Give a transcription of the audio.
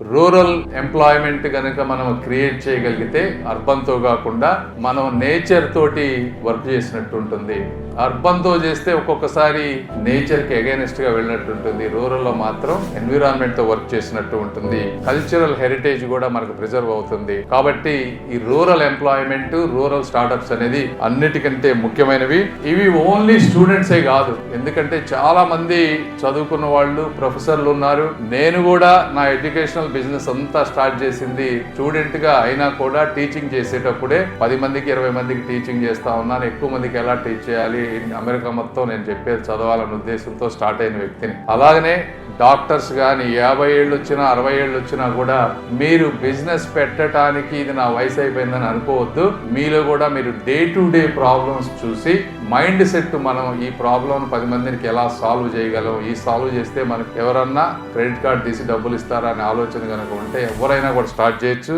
Rural employment కనుక మనం create చేయగలిగితే అర్బన్తో కాకుండా మనం నేచర్ తోటి వర్క్ చేసినట్టు ఉంటుంది. అర్బన్తో చేస్తే ఒక్కొక్కసారి నేచర్కి ఎగైనెస్ట్గా వెళ్ళినట్టు ఉంటుంది. రూరల్లో మాత్రం ఎన్విరాన్మెంట్తో వర్క్ చేసినట్టు ఉంటుంది. కల్చరల్ హెరిటేజ్ కూడా మనకు ప్రిజర్వ్ అవుతుంది. కాబట్టి ఈ రూరల్ ఎంప్లాయ్మెంట్ రూరల్ స్టార్టప్స్ అనేది అన్నిటికంటే ముఖ్యమైనవి. ఇవి ఓన్లీ స్టూడెంట్సే కాదు. ఎందుకంటే చాలా మంది చదువుకున్న వాళ్ళు ప్రొఫెసర్లు ఉన్నారు. నేను కూడా నా ఎడ్యుకేషనల్ బిజినెస్ అంతా స్టార్ట్ చేసింది స్టూడెంట్గా అయినా కూడా టీచింగ్ చేసేటప్పుడే పది మందికి ఇరవై మందికి టీచింగ్ చేస్తా ఉన్నాను. ఎక్కువ మందికి ఎలా టీచ్ చేయాలి? అమెరికా మొత్తం నేను చెప్పేది చదవాలనే ఉద్దేశంతో స్టార్ట్ అయిన వ్యక్తిని. అలాగనే డాక్టర్స్ కానీ యాభై ఏళ్ళు వచ్చినా అరవై ఏళ్ళు వచ్చినా కూడా మీరు బిజినెస్ పెట్టడానికి ఇది నా వయసు అయిపోయిందని అనుకోవద్దు. మీలో కూడా మీరు డే టు డే ప్రాబ్లమ్స్ చూసి మైండ్ సెట్ మనం ఈ ప్రాబ్లం పది మందికి ఎలా సాల్వ్ చేయగలం? ఈ సాల్వ్ చేస్తే మనకు ఎవరన్నా క్రెడిట్ కార్డ్ తీసి డబ్బులు ఇస్తారా అనే ఆలోచన కనుక ఉంటే ఎవరైనా కూడా స్టార్ట్ చేయొచ్చు.